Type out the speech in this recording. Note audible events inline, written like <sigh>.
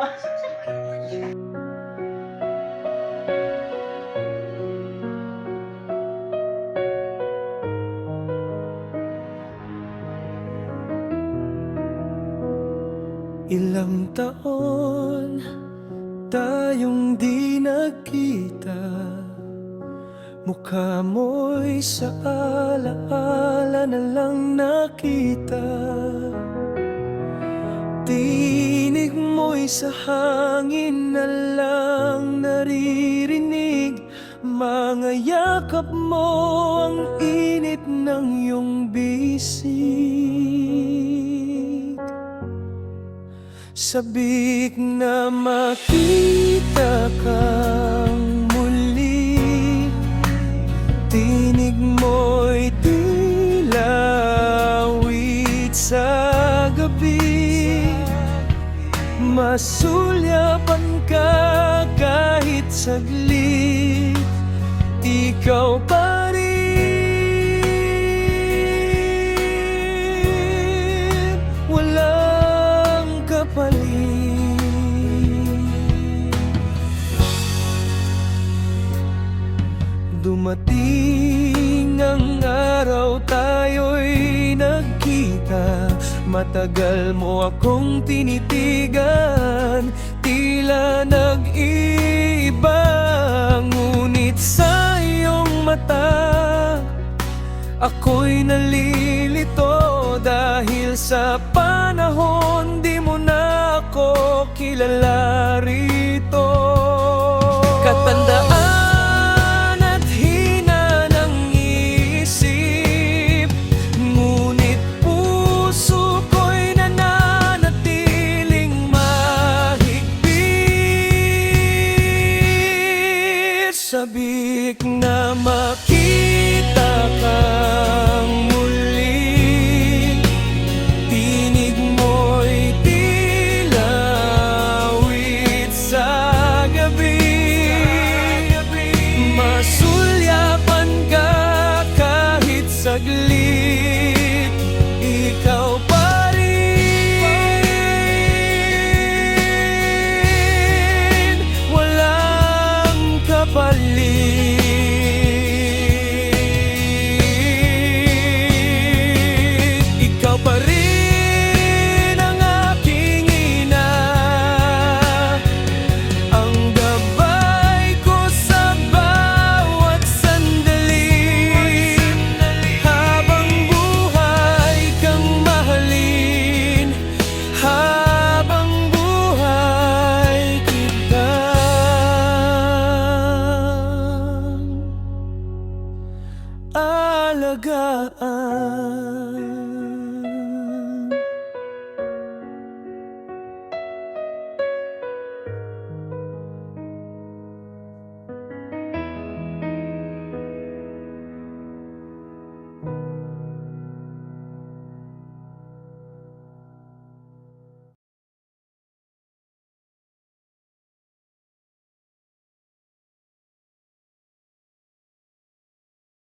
<laughs> Ilang taon tayong di nagkita. Mukha mo'y sa alaala na lang nakita sa hangin na lang naririnig. Mga yakap mo ang init ng iyong bisig. Sabik na makita Masulyapan ka kahit saglit Ikaw pa rin. Walang kapalit. Dumating ang araw tayo'y nagkita. Matagal mo akong tinitigan. Tila nag-iiba Ngunit sa iyong mata Ako'y nalilito. Dahil sa panahon Di mo na ako kilala rito Sabik na makita alagaan